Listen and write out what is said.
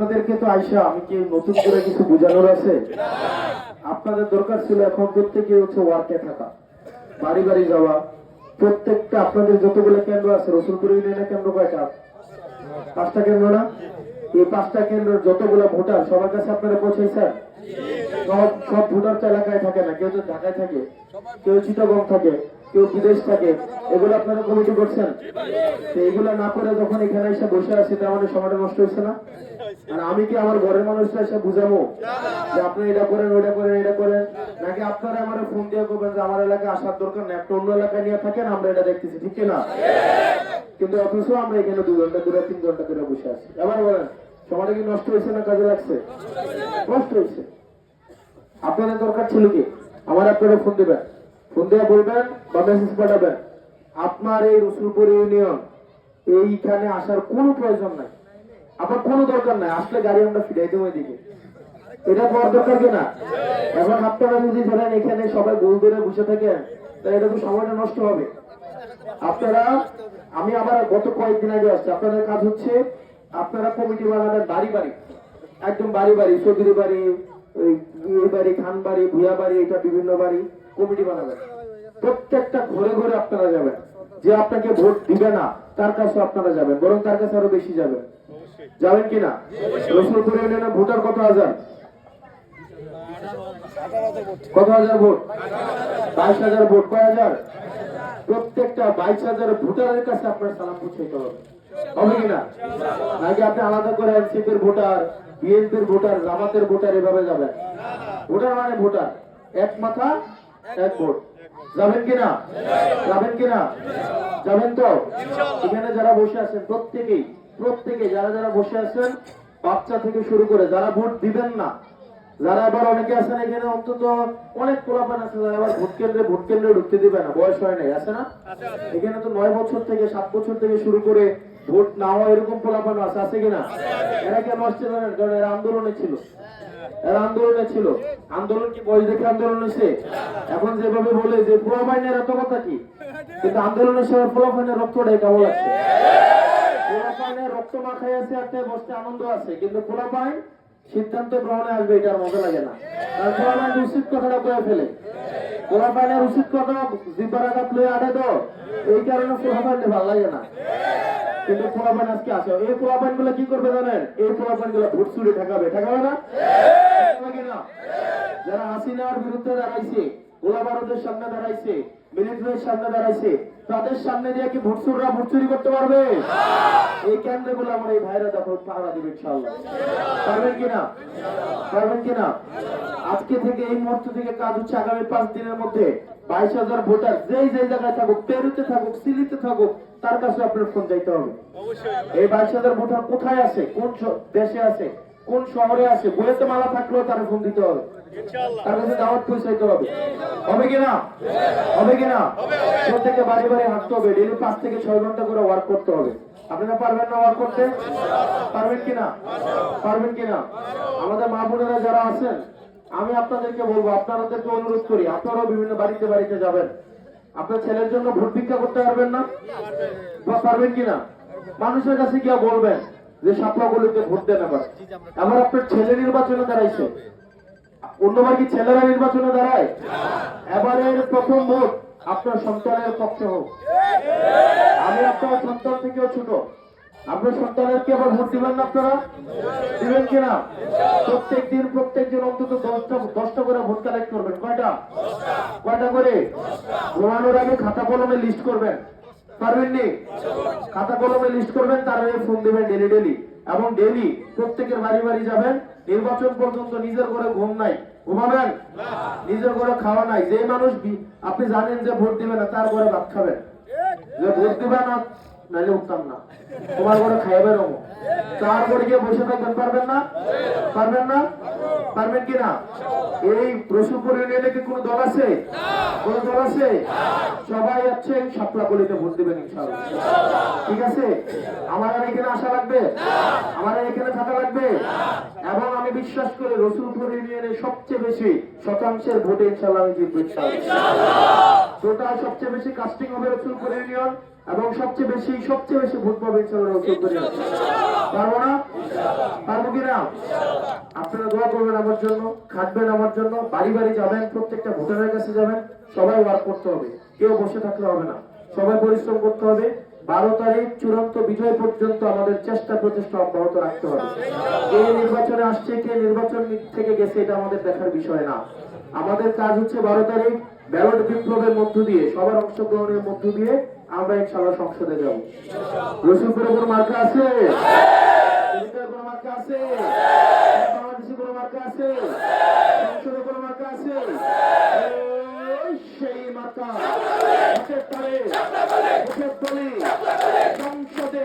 আপনাদেরকে তো আইসা আমি কি নতুন করে কিছু বোঝানোর আছে? আপনাদের দরকার ছিল এখন প্রত্যেকে হচ্ছে ওয়ার্কে থাকা, বাড়ি বাড়ি যাওয়া। প্রত্যেকটা আপনাদের যতগুলো কেন্দ্র আছে, রসুলপুর ইউনিয়নের কেন্দ্র কয়টা? পাঁচটা কেন্দ্র না? এই পাঁচটা কেন্দ্র যতগুলো ভোটার, সবার কাছে আপনারা পৌঁছাইছেন? সব সব ভোটার তো এলাকায় থাকে না, কেউ তো ঢাকায় থাকে, কেউ চিটাগং থাকে, কেউ বিদেশ থাকে। এগুলো আপনারা কমিটি করছেন? এগুলো না করে যখন এখানে এসে বসে আছি, তার মানে সময়টা নষ্ট হচ্ছে না? আর আমি কি আমার ঘরের মানুষরা এসে বুঝাবো? যে আপনি এটা করেন, ওইটা করেন, এটা করেন। নাকি আপনারা আমার ফোন দিয়ে করবেন যে আমার এলাকায় আসার দরকার না একটা অন্য এলাকায় নিয়ে থাকেন, আমরা এটা দেখতেছি, ঠিক না কিন্তু অথচ আমরা এখানে দু ঘণ্টা দু তিন ঘণ্টা ধরে বসে আছি। এবার বলেন সময়টা কি নষ্ট হয়েছে না কাজে লাগছে? নষ্ট হয়েছে। আপনাদের দরকার ছিল কি? আমার আপনারা ফোন দেবেন। ফোন দিয়ে বলবেন বা মেসেজ পাঠাবেন। আপনার এই রসুলপুর ইউনিয়ন, এইখানে আসার কোনো প্রয়োজন নাই। আপনার কোনো দরকার নাই, আসলে গাড়ি আমরা ফিরাই দেবো এদিকে। এটা করার দরকার কিনা এখন আপনারা যদি ধরেন, এখানে সবাই গোল ধরে বসে থাকেন, তাহলে এটা তো সময়টা নষ্ট হবে। আপনারা, আমি আবার গত কয়েকদিন আগে আসছি, আপনাদের কাজ হচ্ছে, আপনারা কমিটি বানাবেন বাড়ি বাড়ি। একদম বাড়ি বাড়ি চৌধুরী বাড়ি, ওই বাড়ি, খান বাড়ি, ভুয়া বাড়ি, এটা বিভিন্ন বাড়ি কমিটি বানাবেন। প্রত্যেকটা ঘরে ঘরে আপনারা যাবেন। যে আপনাকে ভোট দিবে না, তার কাছে আপনারা যাবেন, বরং তার কাছে আরও বেশি যাবেন। যাবেন কিনা রসুলপুর ইউনিয়নে ভোটার কত হাজার? কত হাজার ভোট? বাইশ হাজার ভোট। কয় হাজার? প্রত্যেকটা বাইশ হাজার ভোটারের কাছে আপনার সালাম পৌঁছাইতে হবে। হবে কিনা নাকি আপনি আলাদা করে এনসিপির ভোটার বিএনপির ভোটার জামাতের ভোটার এভাবে যাবেন? ভোটার মানে ভোটার। এক মাথা এক ভোট। যাবেন কিনা যাবেন কিনা যাবেন তো? এখানে যারা বসে আছেন প্রত্যেকেই প্রত্যেকে যারা যারা বসে আছেন বাচ্চা থেকে শুরু করে যারা ভোট দিবেন না যারা আবার অনেকে আছেন এখানে অন্তত অনেক পোলাপান আছে যারা আবার ভোট কেন্দ্রে ভোট কেন্দ্রে ঢুকতে দিবে না বয়স হয় নাই আছে না? এখানে তো নয় বছর থেকে সাত বছর থেকে শুরু করে ভোট না হওয়া এরকম পোলাপান আছে আছে কিনা? এরা কেন আসছে জানেন কারণ এরা আন্দোলনে ছিল। এরা আন্দোলনে ছিল। আন্দোলন কি বয়স দেখে আন্দোলন হয়েছে? এখন যেভাবে বলে যে পোলাপাইনের এত কথা কি? কিন্তু আন্দোলনের সময় পোলাপাইনের রক্তটাই কেমন লাগছে? পোলাপাইনের রক্ত মাখাই আছে, একটা বসতে আনন্দ আছে, কিন্তু পোলাপাইন সিদ্ধান্ত গ্রহণে আসবে এটার মজা লাগে না। কারণ পোলাপাইন উচিত কথাটা কয়ে ফেলে। পোলাপাইনের উচিত কথা জিব্বার আঘাত লয়ে আড়ে তো এই কারণে পোলাপাইনে ভালো লাগে না। কিন্তু পোলাপাইন আজকে আসে এই পোলাপাইনগুলো কি করবে জানেন? এই পোলাপাইনগুলো ভোট চুরি ঠেকাবে। ঠেকাবে না? যারা হাসিনার বিরুদ্ধে দাঁড়াইছে গোলা বারুদের সামনে দাঁড়াইছে, মিলিটারির সামনে দাঁড়াইছে তাদের সামনে দিয়ে কি ভুটসুররা ভোট চুরি করতে পারবে? এই কেন্দ্রগুলো আমার এই ভাইরা দেখো পাহারা দিবে পারবেন কিনা? পারবেন কিনা? আজকে থেকে এই মুহূর্ত থেকে কাজ হচ্ছে আগামী পাঁচ দিনের মধ্যে। বাইশ হাজার ভোটার যেই যেই জায়গায় থাকুক পেরুতে থাকুক সিলিতে থাকুক তার কাছে আপনার ফোন যাইতে হবে। এই বাইশ হাজার ভোটার কোথায় আছে? কোন দেশে আছে? কোন শহরে আছে? বইয়েতে মালা থাকলেও তার ফোন দিতে হবে। তার কাছে দাওয়াত পৌঁছাইতে হবে। হবে কিনা হবে কিনা প্রত্যেকে বাড়ি বাড়ি হাঁটতে হবে। ডেলি পাঁচ থেকে ছয় ঘণ্টা করে ওয়ার্ক করতে হবে। আপনারা পারবেন না ওয়ার্ক করতে? পারবেন কিনা পারবেন কিনা আমাদের মা বোনেরা যারা আছেন আমি আপনাদেরকে বলব আপনাদেরকে অনুরোধ করি আপনারাও বিভিন্ন বাড়িতে বাড়িতে যাবেন। আপনার ছেলের জন্য ভোট ভিক্ষা করতে পারবেন না? বা পারবেন কিনা মানুষের কাছে গিয়ে বলবেন যে সাপলাগুলিতে ভোট দেন আবার। আবার আপনার ছেলে নির্বাচনে দাঁড়াইছে। অন্যবার কি ছেলেরা নির্বাচনে দাঁড়ায়? এবারের প্রথম ভোট আপনার সন্তানের পক্ষে হোক। আমি আপনার সন্তান থেকেও ছোট। আপনার সন্তানের কি আবার ভোট দিবেন না আপনারা? দিবেন কিনা প্রত্যেক দিন প্রত্যেক দিন অন্তত দশটা দশটা করে ভোট কালেক্ট করবেন। কয়টা? কয়টা করে? ঘুমানোর আগে খাতা কলমে লিস্ট করবেন। পারবেন নি খাতা কলমে লিস্ট করবেন, তার ফোন দিবেন ডেলি ডেলি এবং ডেলি প্রত্যেকের বাড়ি বাড়ি যাবেন। নির্বাচন পর্যন্ত নিজের ঘরে ঘুম নাই। ঘুমাবেন? নিজের ঘরে খাওয়া নাই। যে মানুষ আপনি জানেন যে ভোট দিবে না, তার ঘরে ভাত খাবেন। যে ভোট দিবে না, নাইলে উঠতাম না। তোমার ঘরে খাইবে রমো তার ঘরে গিয়ে বসে থাকবেন, পারবেন না? পারবেন না? পারবেন কি না এই রসুলপুর ইউনিয়নে কি কোনো দল আছে? কোন দল আছে? সবাই হচ্ছে সাপলা গলিতে ভোট দিবেন ইনশাআল্লাহ। ঠিক আছে? আমার আর এখানে আসা লাগবে? আমার আর এখানে থাকা লাগবে? এবং আমি বিশ্বাস করি রসুলপুর ইউনিয়নে সবচেয়ে বেশি শতাংশের ভোটে ইনশাআল্লাহ আমি জিতবো ইনশাআল্লাহ। টোটাল সবচেয়ে বেশি কাস্টিং হবে রসুলপুর ইউনিয়ন। এবং সবচেয়ে বেশি সবচেয়ে বেশি ভোট পাবে পারব না? পারব কিনা আপনারা দোয়া করবেন আমার জন্য খাটবেন আমার জন্য বাড়ি বাড়ি যাবেন প্রত্যেকটা ভোটারের কাছে যাবেন সবাই ওয়ার্ক করতে হবে। কেউ বসে থাকলে হবে না। সবাই পরিশ্রম করতে হবে। বারো তারিখ চূড়ান্ত বিজয় পর্যন্ত আমাদের চেষ্টা প্রচেষ্টা অব্যাহত রাখতে হবে। কে নির্বাচনে আসছে কে নির্বাচন থেকে গেছে এটা আমাদের দেখার বিষয় না। আমাদের কাজ হচ্ছে বারো তারিখ ব্যালট বিপ্লবের মধ্য দিয়ে সবার অংশগ্রহণের মধ্য দিয়ে আমরা ইনশাল্লাহ সংসদে যাব রসুলপুরে কোনো মার্কা আছে কোনো মার্কা আছে সংসদে কোনো মার্কা আছে সেই সংসদে